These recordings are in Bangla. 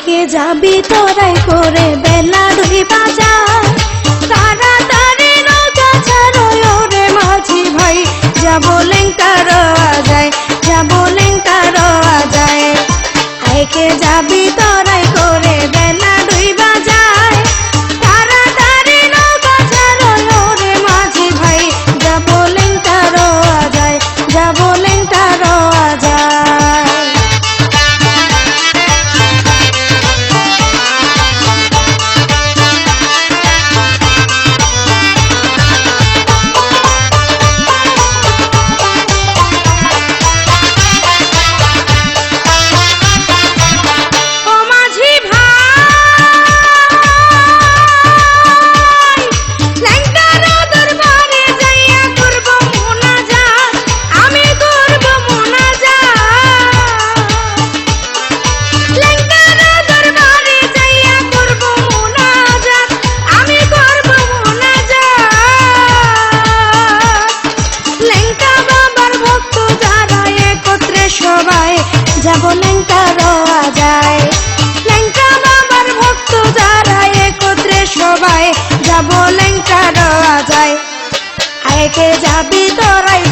রেখে যাবি তোরাই করে বেলা দুই বাজার। তাড়াতাড়ি নৌকা ছাড়ো রে মাঝি ভাই। যা বলেন কারও যায় যা বলেন কারও যায় রেখে যাবি তোরাই করে সবাই যাব ল্যাংটা রওয়া যায় ল্যাংটা বাবার ভক্ত যারা একত্রে সবাই যাব ল্যাংটা রওয়া যায় আয়কে যাবি তোরাই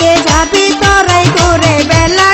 কে যাবি তরাই করে বেলা